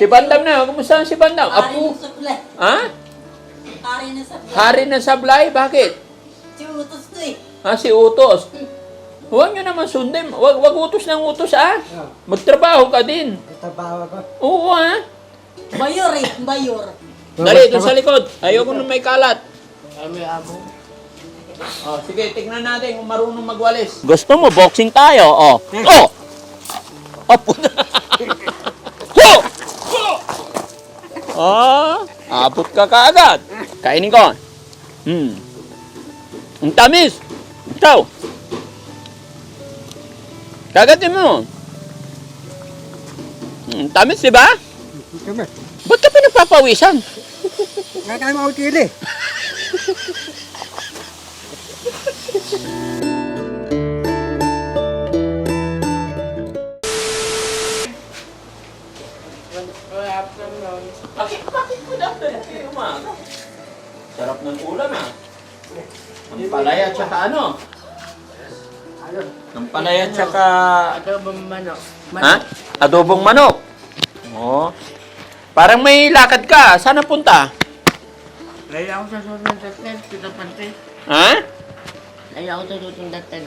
Si Bandam na, kumusta si Bandam? Hari Apo? Ha? Hari ng sablay. Hari ng sablay? Bakit? Si Utos to eh. Ha, si Utos. Huwag nyo naman sundin. Huwag, huwag utos ng utos, ha? Magtrabaho ka din. Trabaho ko. Oo, ha? Mayor eh, mayor. Dali, doon sa likod. Ayoko nung may kalat. Kami amo. Oh, sige, tignan natin kung marunong magwalis. Gusto mo, boxing tayo, oh. Oh! Apo na. Oh! Abot ka kaagad. Kainin ko. Hmm. Ang tamis. Ikaw. Kagatin mo. Hmm, Ang tamis, di ba? Kami. Ba't ka pinagpapawisan? Nga tayo mautili. ano? Ano? Ang palaya tsaka... Adobong manok. Ha? Adobong manok. Oo. Parang may lakad ka. Saan na punta? Laya ako sa susunod datin, kita pante. Ha? Laya ako sa susunod datin,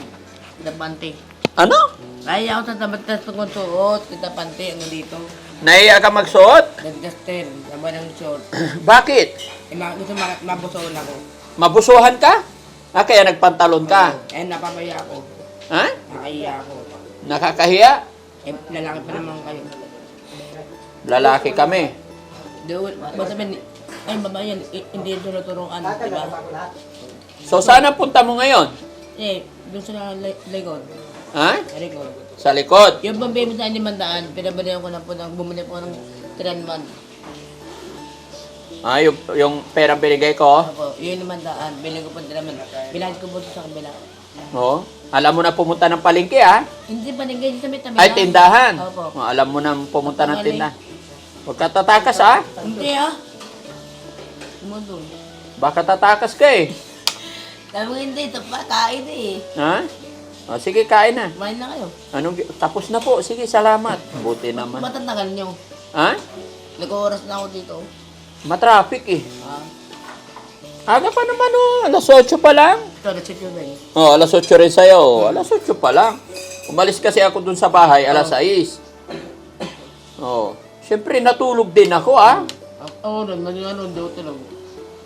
kita pante. Ano? Laya ako sa tabatas tungkol suot, kita pante, ano dito. Naiya ka magsuot? Nag-justin, naman ng short. Bakit? Eh, ma- gusto ma- mabusoon ako. Mabusuhan ka? Ah, kaya nagpantalon ka? Eh, napapaya ako. Ha? Nakaiya ako. Nakakahiya? Eh, lalaki pa naman kayo. Lalaki kami. Doon, basta sabihin, ay babae yan, i- hindi ito naturuan, di ba? So, saan ang punta mo ngayon? Eh, doon sa li- likod. Ha? Sa likod. Sa likod. Yung pambibig sa limandaan, pinabalihan ko na po ng bumili po ng 3 month. Ah, yung, yung perang binigay ko? Ako, yun limandaan, bili ko po 3 month. Bilhan ko po sa kabila. Oo. Alam mo na pumunta ng palengke, ha? Hindi pa nagay sa may tabi Ay, tindahan. Opo. Oh, alam mo na pumunta ng tindahan. Huwag ka tatakas, ha? Hindi ah. Sumundong. Baka tatakas ka, eh. Sabi ko hindi, ito pa, kain eh. Ha? O, sige, kain na. Kumain na kayo. Anong, gi- tapos na po. Sige, salamat. Buti naman. Matatagal nyo. Ha? Nag-oras na ako dito. Matraffic, eh. Ah, Aga pa naman, oh. Alas 8 pa lang. ito, na-check yun eh. Oh, alas 8 rin sa'yo. Alas 8 pa lang. Umalis kasi ako dun sa bahay, alas 6. Oh. Siyempre, natulog din ako, ah. Oo, naging ano, daw tulog.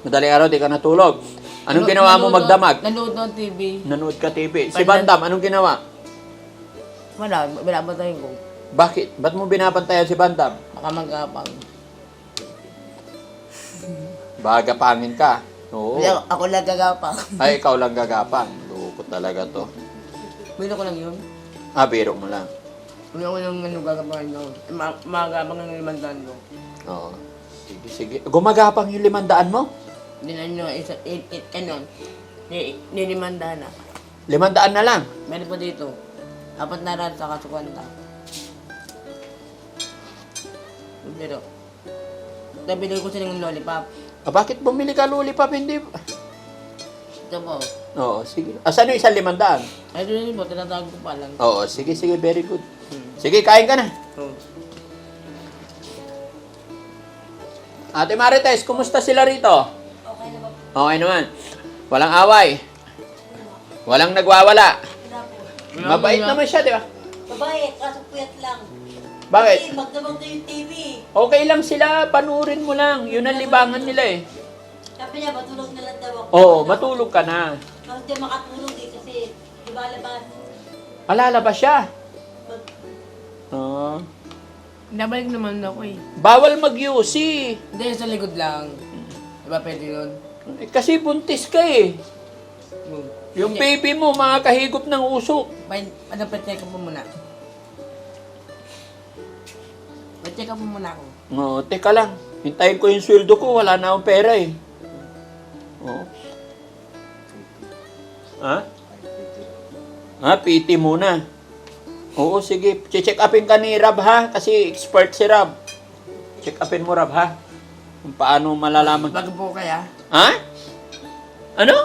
Madaling araw, di ka natulog. Anong Nanood- ginawa mo magdamag? Nanood ng TV. Nanood ka TV. Si Bandam, anong ginawa? Wala, binabatayin ko. Bakit? Ba't mo binabantayan si Bandam? Baka magkapang. Baga pangin ka. Oo. Hindi, ako- ako lang gagapang. Ay, ikaw lang gagapang. Loko talaga to. Bino ko lang yun. Ah, biro mo lang. Hindi ako yung ano gagapangin ko. Ma- Magagapang ng limandaan ko. Oo. Sige, sige. Gumagapang yung limandaan mo? Hindi na nyo, isa, it, it, ano, ni, ni limandaan na. Limandaan na lang. Meron pa dito. Apat na rat sa kasukwanta. Pero, nabili ko silang lollipop. Ah, bakit bumili ka lollipop? Hindi. Ito po. Oo, sige. Asan yung isang limandaan? Ay, yun po, tinatawag ko pa lang. Oo, sige, sige. Very good. Hmm. Sige, kain ka na. So, Ate Marites, kumusta sila rito? Okay na ba? Okay naman. Walang away. Walang nagwawala. Wala po. Mabait naman siya, di ba? Babae, kaso puyat lang. Bakit? Na yung TV. Okay lang sila, panurin mo lang. Yun ang libangan nila eh. Sabi niya, matulog na lang daw ako. Oo, matulog ka na. Bakit di makatulog eh, kasi di ba labas? Alalabas siya. Mag- Oo. nabalik naman ako eh. bawal mag-UC. Hindi, sa likod lang. Diba pwede yun? Eh, Kasi buntis ka eh. Hmm. Yung baby mo, mga kahigop ng usok. May, ano, pa-check up mo muna. Pa-check up muna ako. Oo, teka lang. Hintayin ko yung sweldo ko, wala na akong pera eh. Oo. Ha? Ha, PT muna. Oo, sige. Check upin ka ni Rab ha, kasi expert si Rab. Check upin mo Rab ha. Kung paano malalaman. Bago po kaya? Ha? Ano?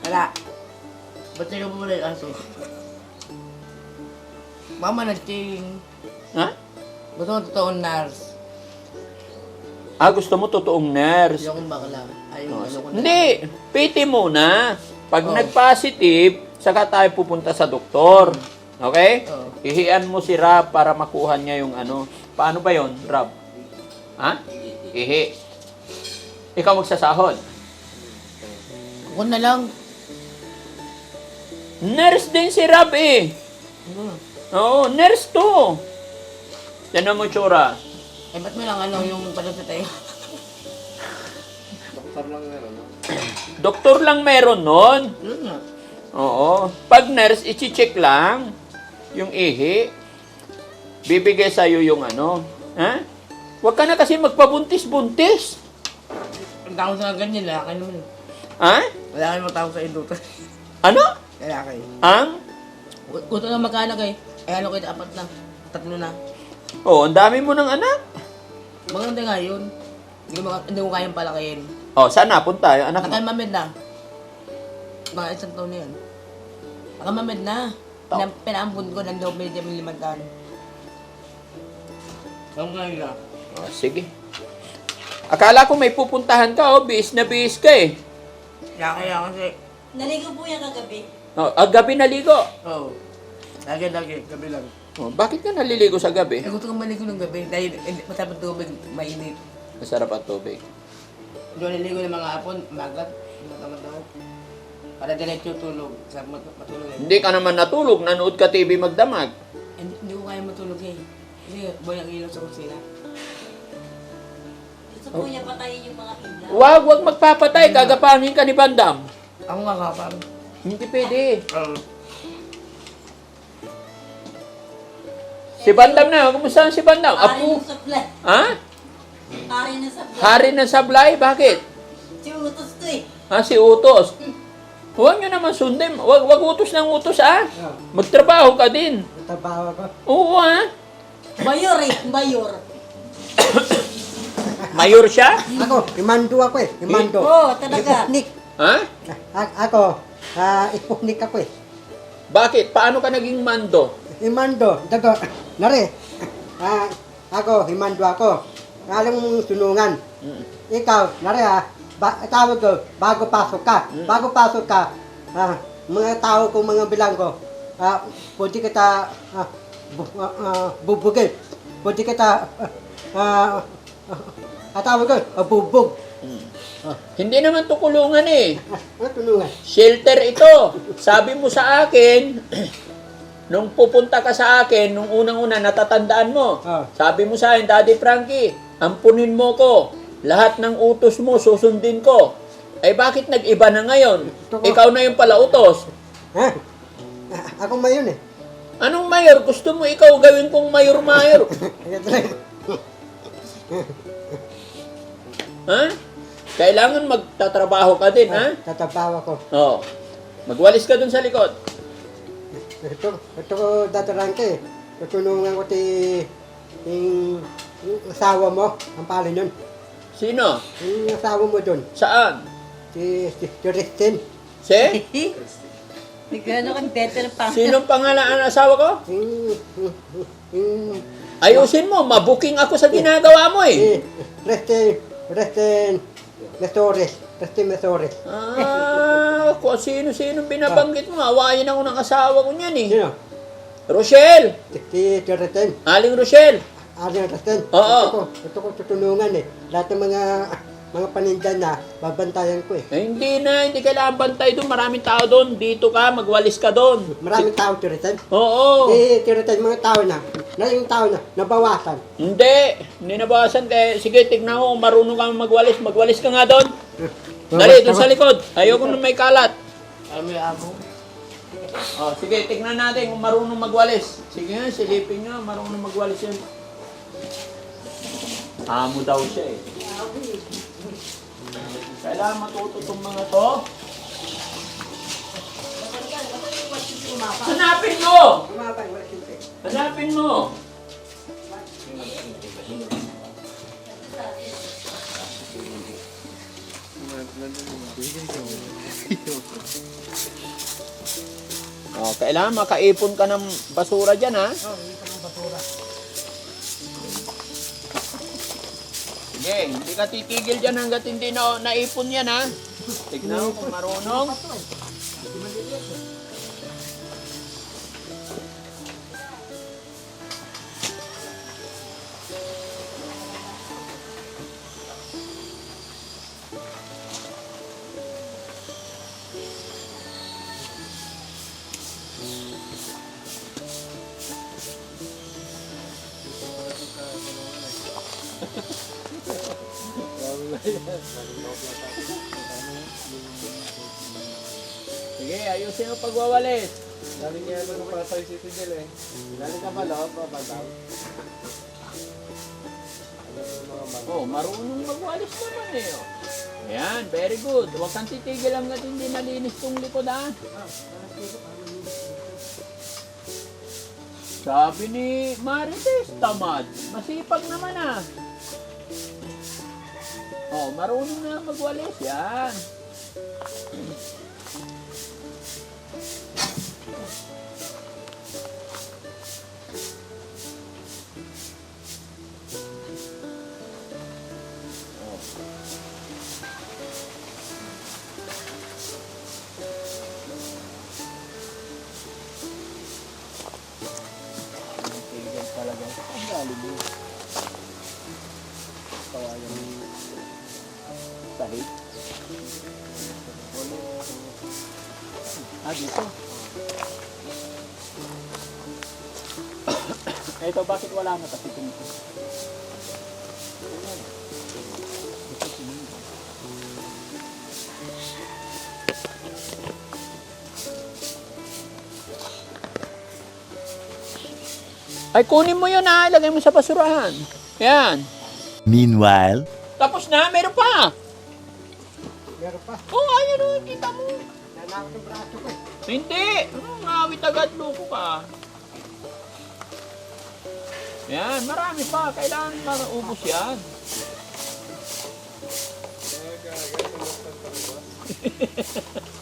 Wala. Up mo muna yung aso. Mama, nag-ching. Ha? Gusto mo totoong nurse. Ah, gusto mo totoong nurse. Ayokong bakla. Ayoko, ayoko na. Hindi, PT muna. Pag Oo. nag-positive, saka tayo pupunta sa doktor. Okay? Oo. Ihian mo si Rab para makuha niya yung ano. Paano ba yon Rab? Ha? Ihi. Ikaw magsasahod. Ako na lang. Nurse din si Rab eh. Ano? Oo, nurse to. Yan mo tsura. Eh, ba't mo lang ano yung palit tayo? Doktor lang meron nun. Yun nga. Oo. Pag nurse, ichi-check lang yung ihi. Bibigay sa'yo yung ano. Ha? Huwag ka na kasi magpabuntis-buntis. Ang tao sa ganyan, lalaki naman. eh. Ha? Lalaki mo tao sa induto. Ano? lalaki. Ang? Gusto na magkaanak eh. Eh ano kayo, apat na. Tatlo na. Oh, ang dami mo ng anak. Maganda nga yun. Hindi ko, maka- hindi ko kayang palakihin. Oh, saan napunta yung anak mo? Nakamamed na. Mga isang taon na yan. Nakamamed na. Pinam pinaampun ko ng loob medyo may limang taon. Ang ngayon na. Oh, sige. Akala ko may pupuntahan ka, oh. Bis na bis ka eh. Kaya kaya kasi, Naligo po yan kagabi. Oh, ah, gabi naligo. oo. Oh, lagi lagi, gabi lang. Oh, bakit ka naliligo sa Eh gabi? gusto kong maligo ng gabi dahil eh, masarap ang tubig, mainit. Masarap ang tubig. Hindi ko naligo ng mga hapon, magat, matamad ako. Para diretso tulog, sa mat matulog eh. Hindi ka naman natulog, nanood ka TV magdamag. Hindi, hindi ko kaya matulog eh. Kasi buhay ang ilaw sa kusina. Gusto po niya patayin yung mga ilaw. Wag, wag magpapatay, gagapanin ka ni Bandam. Ako nga kapag. Hindi pwede. Oo. Si Bandam na, kumusta si Bandam? Hari Apo? Ha? Hari ng supply. Hari ng sablay? Bakit? Si utos to eh. Ha, si Utos. Huwag nyo naman sundin. Huwag, wag utos ng utos, ha? Magtrabaho ka din. Trabaho ko. Oo, ha? Mayor eh, mayor. Mayor siya? Ako, imando ako eh. Imando. Oo, talaga. Ipuknik. Ha? A- ako, ah, ipuknik ako eh. Bakit? Paano ka naging mando? Imando. Dago, nare. Ah, ako, imando ako. Alam mong sunungan. Mm. Ikaw, nare ha. Ba, tawag ko, bago pasok ka. Bago pasok ka, ah, mga tao ko, mga bilang ko, ah, pwede kita ah, bu, ah, ah, bubugin. Pwede kita, ah, ah, ah, tawag ko, ah, bubog. Hindi naman to kulungan eh. Ah, ano tulungan? Shelter ito. Sabi mo sa akin, nung pupunta ka sa akin, nung unang-una, natatandaan mo. Ah. Sabi mo sa akin, Daddy Frankie, ampunin mo ko. Lahat ng utos mo, susundin ko. Eh bakit nag-iba na ngayon? Ikaw na yung pala utos. Ha? Ah, Ako mayon eh. Anong mayor? Gusto mo ikaw gawin kong mayor-mayor? ha? Kailangan magtatrabaho ka din, ha? Tatabawa ko. Oo. Magwalis ka dun sa likod. Ito, ito ko dadarang ka eh. Tutulungan ko ti yung, yung asawa mo, ang pala nun. Sino? Yung asawa mo dun, Saan? si, si, si Ristin. Si? Hindi ka ano kang better pa. Sinong pangalan ang asawa ko? Yung, yung, yung, Ayusin mo, mabuking ako sa ginagawa mo eh. si Ristin, Ristin, Mesores, Ristin Mesores. Ah, kung sino-sino binabanggit mo, awayin ako ng asawa ko niyan eh. Sino? Rochelle! Si, Ristin. Aling Rochelle! Aling Ristin. Oo. Ito ko, ito ko tutulungan eh. Lahat ng mga mga paninda na, babantayan ko eh. Eh, hindi na, hindi kailangan bantay doon. Maraming tao doon. Dito ka, magwalis ka doon. Maraming tao, si Ristin. Oo. Eh, tiritan mga tao na, na yung tao na, nabawasan. Hindi. Hindi nabawasan kaya. Sige, tignan ko kung marunong ka magwalis. Magwalis ka nga doon. Dali, doon sa likod. Ayoko nung may kalat. Alam mo yung amo? Oh, sige, tignan natin kung marunong magwalis. Sige nga, silipin nyo, marunong magwalis yun. Amo daw siya eh. Kailangan matuto tong mga to. Hanapin mo! Hanapin mo! Oh, kailangan makaipon ka ng basura dyan, ha? Oo, oh, ng basura. Sige, hindi ka titigil dyan hanggat hindi na naipon yan, ha? Tignan mo kung marunong. Sige, ayusin mo pagwawalis. Dali niya naman para sa City Jail eh. Dali ka ba loob o? Oh, marunong magwalis naman eh. Oh. Ayan, very good. Huwag kang titigil hanggat hindi nalinis tong likod ha. Sabi ni Marites, tamad. Masipag naman ah. Oh, marunong na magwalis. Yan. Bakit wala na kasi ito? Ay, kunin mo yun ha. Ilagay mo sa basurahan. Yan. Meanwhile, Tapos na, meron pa. Meron pa. Oo, oh, ayun o, kita mo. Nalakot yung braso ko eh. Hindi. Ano, ngawit agad, loko ka. Yan, marami pa. Kailangan maraubos yan. Ayan,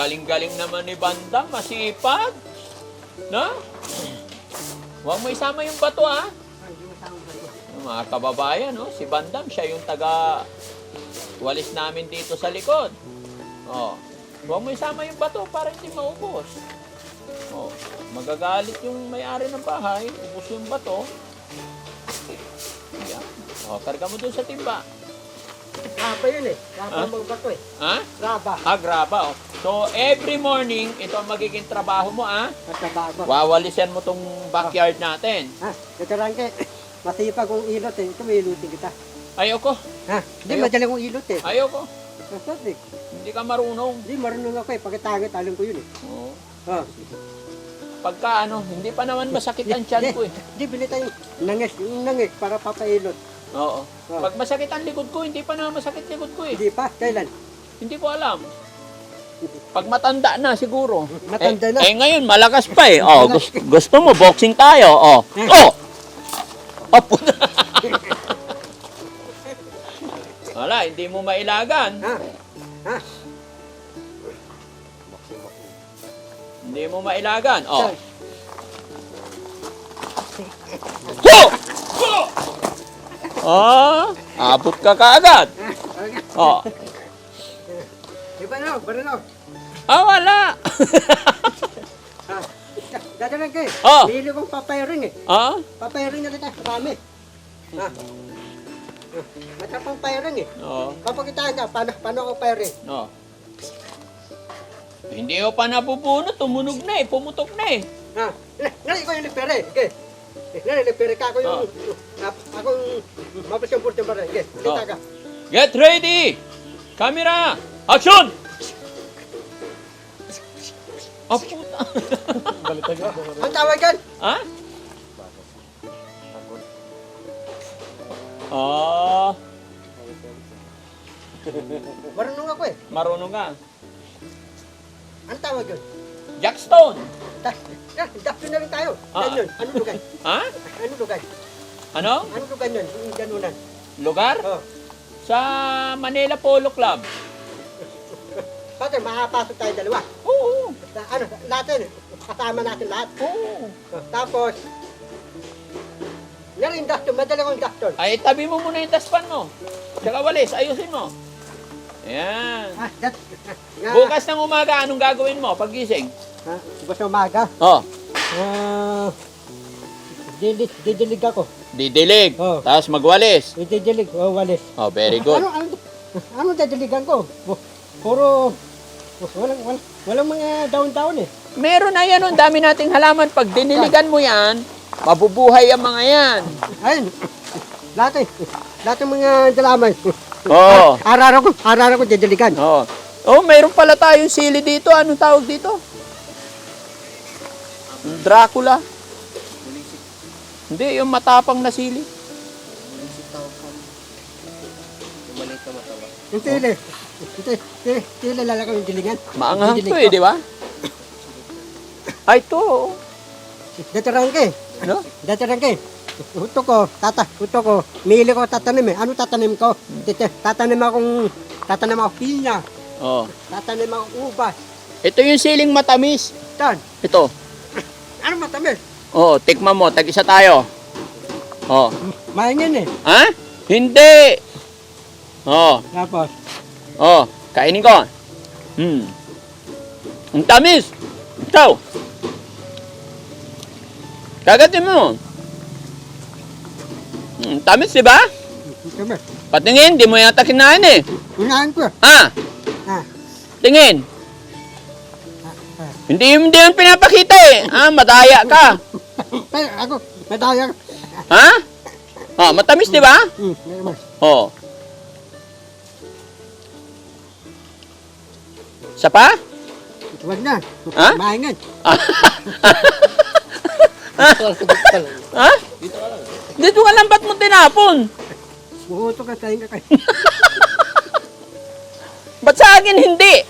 galing-galing naman ni Bandam, masipag. No? Huwag mo isama yung bato, ha? Yung Mga kababayan, no? si Bandam, siya yung taga walis namin dito sa likod. Oh. Huwag mo isama yung bato para hindi maubos. Oh. Magagalit yung may-ari ng bahay, ubos yung bato. Ayan. Oh, karga mo dun sa timba. Raba yun eh. Raba Ah? ang bato eh. Ha? Raba. Ah, graba. Oh. So, every morning, ito ang magiging trabaho mo, ah. At bago. Wawalisan mo tong backyard natin. Ha? Ito lang kay. Masipag kong ilot eh. Ito may ilutin kita. Ayoko. Ha? Hindi, Ayaw. madali kong ilot eh. Ayoko. Basta eh. Hindi ka marunong. Hindi, marunong ako eh. Pagkatangit, alam ko yun eh. Oo. Oh. Pagka ano, hindi pa naman masakit ang tiyan ko eh. Hindi, bili tayo nangis, nangis para papailot. Oo. Oh. Pag masakit ang likod ko, hindi pa naman masakit likod ko eh. Hindi pa, kailan? Hindi ko alam. Pag matanda na siguro. Matanda eh, na. Eh ngayon, malakas pa eh. Oh, gusto, gusto mo, boxing tayo. Oh. Oh! Apo na. Wala, hindi mo mailagan. Ha? Ha? Hindi mo mailagan. Oh. Ho! Ho! Ah, abot ka kaagad. Oh. Iba na, iba na. Ah, wala. Ha? Dadalang kayo. Oh. Hili kong papayaring eh. ah? Papayaring na kita, marami. Ha? Matapang payaring eh. Oh. Papakitaan ka, paano, paano ako payaring? Oh. Hindi ko pa nabubunot, tumunog na eh, pumutok na eh. Ha? Nari ko yung nagpere. Okay. Nari, nagpere ka ako yung... Oh. Ako yung mabas yung purtong bara. Okay, kita ka. Get ready! Camera! Action! Oh, puta. Ang tawag yan? ha? Ah, Marunong ako eh. marunong ka. Ang tawag yun? Jackstone. Da- da- Dakto na rin tayo. Ah. Yan yun. Ano lugar? Ha? Ano lugar? Ano? Ano lugar yun? Yung ganunan. Lugar? Oh. Sa Manila Polo Club. Bakit? Makapasok tayo dalawa. Oo. Da- Ano? Natin. Kasama natin lahat. Oo. Tapos, Meron yung dakton, madala kong dakton. Ay, tabi mo muna yung daspan mo. Tsaka walis, ayusin mo. Ayan. Ah, that, nga, Bukas ng umaga, anong gagawin mo pagising? Ah, bukas na umaga. Oh, Ah, didilig, didilig ako. didilig. Oh. Tapos magwalis. Didilig, oh, walis. Oh, very good. Ano, ano, ano didiligan ko? Pu- Puro, walang, walang, walang mga daon-daon eh. Meron na yan, oh. ang dami nating halaman. Pag diniligan mo yan, mabubuhay ang mga yan. Ayun, lahat eh. Lahat ng mga dalaman. Oo. Arara ko, arara ko didiligan. Oh. Oh, meron pala tayong sili dito. Anong tawag dito? Dracula. Hindi, yung matapang na sili. Yung tili. Yung tili, tili, tili lalaki yung dilingan. Maanghang to eh, di ba? Ay, to. oh. Datarangke. Ano? Datarangke. Uto ko, tata, uto ko, mili ko tatanim eh. Ano tatanim ko? Tite, tatanim akong, tatanim ako pinya, Oh. tatanim akong ubas. Ito yung siling matamis. Tan, Ito. ano matamis? Oh, tikman mo. Tag-isa tayo. Oh. Mahingin eh. Ha? Hindi. Oh. Tapos, Oh. Kainin ko. Hmm. Ang tamis. Ikaw. Kagatin mo. Hmm, tamis, di ba? Patingin, di mo yata kinain eh. unahan ko. Ha? Ah, Tingin. ah, ah. Hindi, hindi yung pinapakita eh. Ah, madaya ka. Ako, madaya ko. Ha? Oh, matamis, di ba? Hmm, meron. Oh. Isa pa? Huwag na. Ha? Mahingin. Ha? Dito ka lang, ba't mo tinapon? Buhuto ka tayo ka kayo. Ba't sa akin hindi?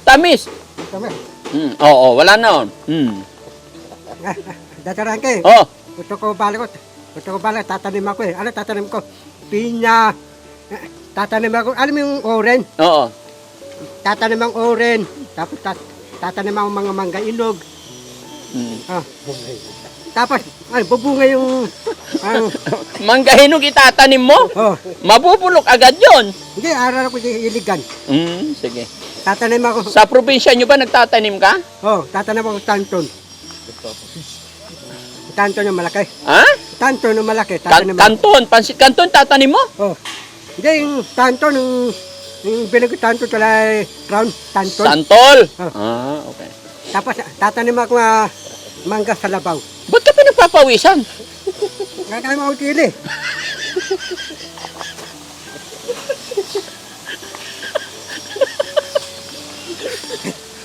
Tamis. Sabi, Hmm. Oo, wala na. on. Hmm. ah, datarangke. Oh, Gusto ko balik ko. Gusto ko balik, tatanim ako eh. Ano tatanim ko? Pinya. Eh, Tatanim ako, alam mo yung oren? oo. Tatanim ang oren. Tapos tat, tatanim mga mangga inog. Hmm. Ah. Tapos, ay, bubunga yung, ang, Manggahinog itatanim mo? oh, Mabubulok agad yon. hindi, aral ko yung iligan. Hmm, sige. Tatanim ako, Sa probinsya nyo ba nagtatanim ka? oh, tatanim ako tanton. Tanton yung malaki. Ha? Tanton yung malaki, Kan- tatanim ako. kanton, pansit kanton tatanim mo? Oh. Hindi, yung tanton, yung, yung binig ko tanton, tulay round tanton. Santol. Oh. Ah, okay. Tapos, tatanim ako nga mangga sa labaw. Ba't ka pinagpapawisan? Kakain mo chili.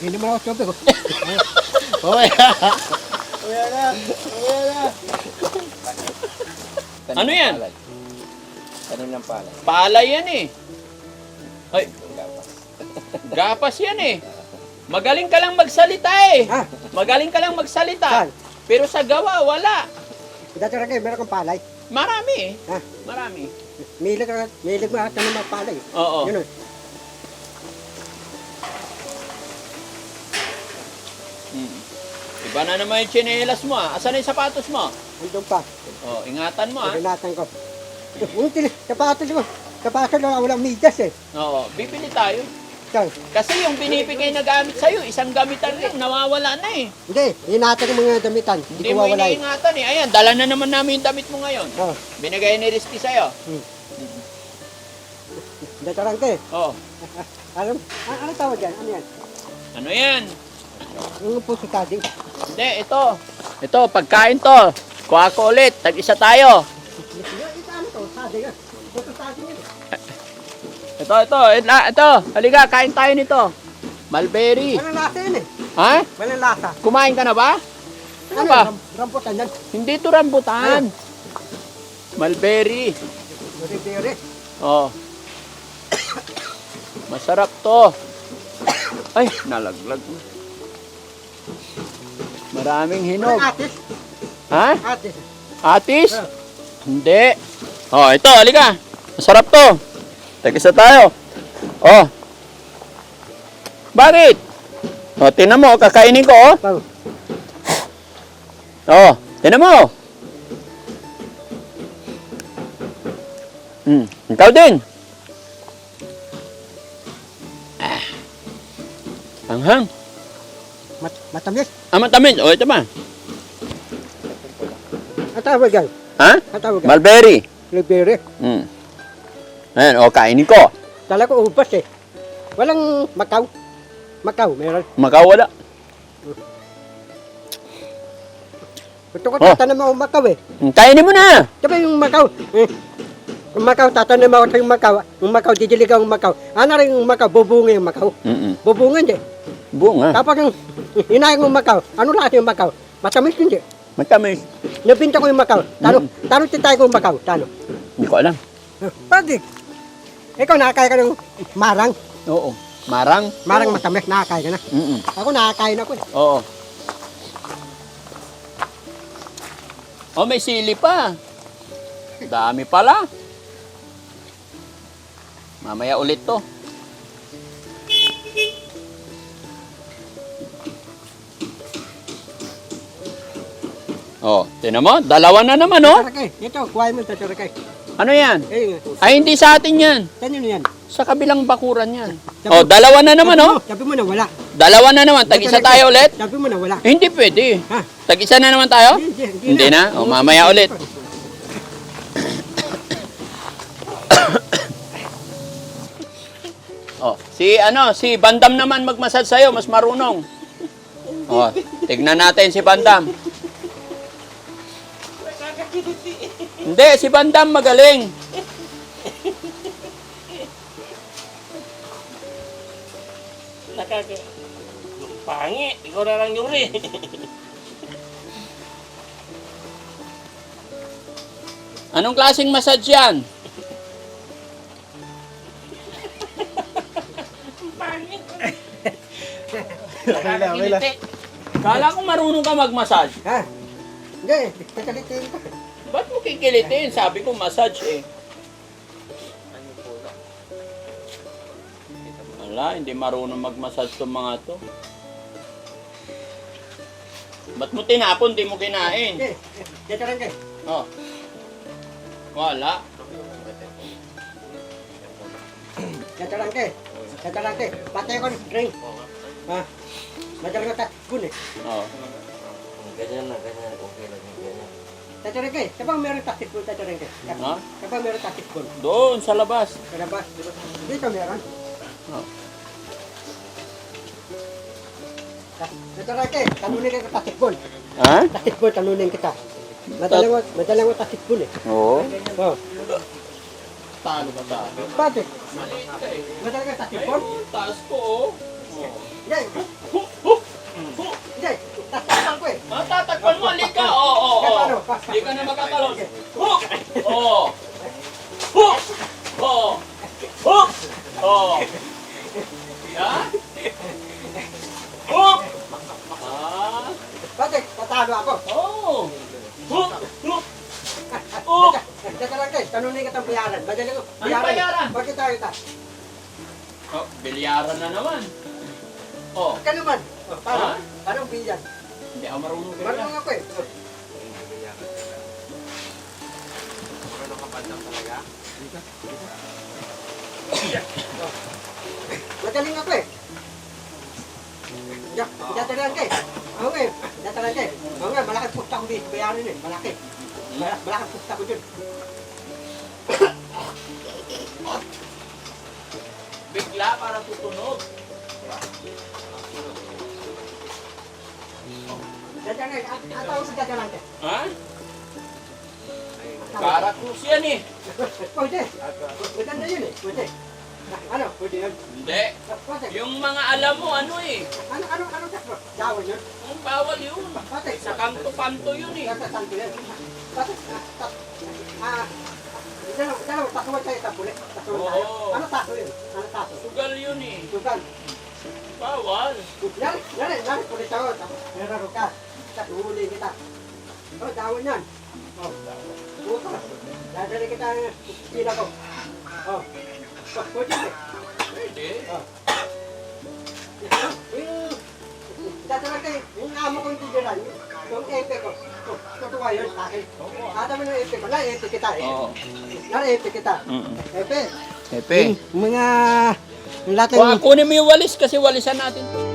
Hindi mo ako sabi ko. Ano yan? Tanim ng palay. Palay yan eh. Ay. Gapas yan eh. Magaling ka lang magsalita eh. Ah, Magaling ka lang magsalita. Saan? Pero sa gawa, wala. dati rin kayo, meron kang palay. Marami eh. Ha? Marami. Milig ka, milig mo ata ng mga palay. Oo. Yun o. Hmm. Iba na naman yung chinelas mo ah. Asan na yung sapatos mo? Andun pa. Oh, ingatan mo ah. Pinatan ko. Yung tili, kapatos ko. Kapatos lang, walang midas eh. Oo, bibili tayo. Kasi yung binibigay na gamit sa'yo, isang gamitan lang, nawawala na eh. Hindi, hinatan ko mga damitan. Hindi Hindi ko mo wawala eh. iniingatan eh. Ayan, dala na naman namin yung damit mo ngayon. Oh, Binigay ni Rizky sa'yo. dati rin kayo. Oo. Alam, ano, ano tawag yan? Ano yan? Ano yan? Yung puso tadi. Hindi, ito. Ito, pagkain to. Kuha ko ulit. Tag-isa tayo. Ito ano to? Tadi yan. Puso tadi yan. Ito, ito. Ito, ito. Halika, kain tayo nito. Mulberry. Walang lasa yan eh. Ha? Walang lasa. Kumain ka na ba? Ano Ano ba? Ram, rambutan yan. Hindi to rambutan. Mulberry. Bere-bere. Oh. Masarap to. Ay, nalaglag. Maraming hinog. Atis. Ha? Atis. Atis? Ah. Hindi. Oh, ito, halika. Masarap to. Tagisa tayo. Oh. Bakit? Oh, tinan mo, kakainin ko, oh. Oh, tinan mo. Hmm, ikaw din. Ah. Anghang. Mat matamis. Ah, matamis. Oh, ito pa. Ang tawag yan. Ha? Ang tawag yan. Mulberry. Hmm. Ayan, oh, kainin ko. Kala ko ubas eh. Walang makaw. Makaw, meron. Makawala. Gusto ko Oh. tatanim ako makaw eh. Hmm, Kainin mo na. Diba yung makaw? Eh, yung makaw, tatanim ako sa yung makaw. Yung makaw, didiligaw yung makaw. Ano rin yung makaw? Bubunga yung makaw. Mm-mm. Bubunga hindi. Bunga. Kapag yung hinayang yung makaw, ano lahat yung makaw? Matamis hindi. Matamis. Nabinta ko yung makaw. Tano, tano titay ko yung makaw. Tano. Hindi ko alam. Pwede. Ikaw nakakaya ka ng marang. Oo. Marang. Marang matamis, nakakaya ka na. Mm-mm. Ako nakakain ako eh. Oo. Oh, may sili pa. Dami pala. Mamaya ulit to. Oh, tinan mo, dalawa na naman, oh. Tarakay, ito, kuhain mo ito, tarakay. Ano yan? Eh, Ay, hindi sa atin yan. tanyo yan. Sa kabilang bakuran yan. Oh, dalawa na naman, oh. Sabi mo na wala. Dalawa na naman. Tag-isa tayo ulit. Sabi mo na wala. Eh, hindi pwede. Ha? Tag-isa na naman tayo? Hindi, Hindi na? O, mamaya ulit. Oh, si ano, si Bandam naman magmasad sa'yo, mas marunong. Oh, tignan natin si Bandam. Hindi, si Bandam magaling. Nakaka... Pangi, ikaw na lang yuri. Anong klaseng massage yan? Okay lang. Kala ko marunong ka mag-massage. Ha? Hindi, kakalitin ka. Ba't mo kikilitin? Sabi ko massage eh. Wala, hindi marunong mag-massage tong mga to. Ba't mo tinapon, di mo kinain? Okay, dito lang kayo. Oh. Wala. Dito lang kayo. Dito lang kayo. Patay ko ng drink. Ha? Madala ko tatkun eh. Oh. Ganyan na, ganyan. Okay lang yung ganyan. Kayo. Kapag meron dito lang kayo. Ha? Kapag meron tatikun. Doon, sa labas. Kaya ba? Dito meron. Oh. Kayo. Tanunin ka tatikun. Ha? Tatikun, tanunin kita. Madalang madalang mo tatikun eh. Oo. Oh. Talo ba tayo? Patik. Maliit ka eh. Madalang ka tatikun. Taas ko oh. Hindi. Hindi. Tatikun ko eh. Matatakpan mo, halika! Oo, oo. Hindi ka na makakalon. Hook! Oo. Hook! Oo. Hook! Oo. Yan. Hook! Ah. Patik, tatalo ako. Oo. Hook! Hook! Hook! Dito lang kayo. Tanunin ka itong bayaran. Madalang ko. Anong bayaran? Bakit tayo ta? Oh, bilyaran na naman. Oh, Ka naman. Oh, Paano? Anong biyan? hindi ako marunong. Marunong ako eh. Magaling ako eh. Ya, datalan ka eh. Oo eh. Datalan ka eh. Oo nga, malaki pusta ko dito. Bayaran eh. Malaki. Mal- Malaki pusta ko dun. Bigla para tutunog. Datalan tawag sa datalan. Ha? Karakus yan eh. Pwede. Maganda yun eh. Pwede. Ano? Pwede yun. Hindi. Pwede. Yung mga alam mo, ano eh. Ano, ano, ano, ano, Dawon yun. Ang bawal yun. Pati, Sa kanto-kanto yun eh. Tatatanto yan. Pati, ah, ah, dalawa, dalawa, tatuwa tayo sa pulit. Tatuwa tayo. Ano tato yun? Ano tato? Sugal yun eh. Sugal. Bawal. Yan, yan, yan, pulis ako. Meraro ka. Tapos uhuli kita. Oh, dawon yan. Oh, buka. Dadali kita ng pila ko. Oh, oh, pwede. Pwede. Oh. Yung, dadala kayo, yung amo kong tigilan, yung epe ko. Oh, tutuwa yun sa akin. Ata mo ng epe ko, na epe kita eh. Oo. Na epe kita. Mm. Epe. Pepe. Mga, lahat ng kunin mo yung walis kasi walisan natin.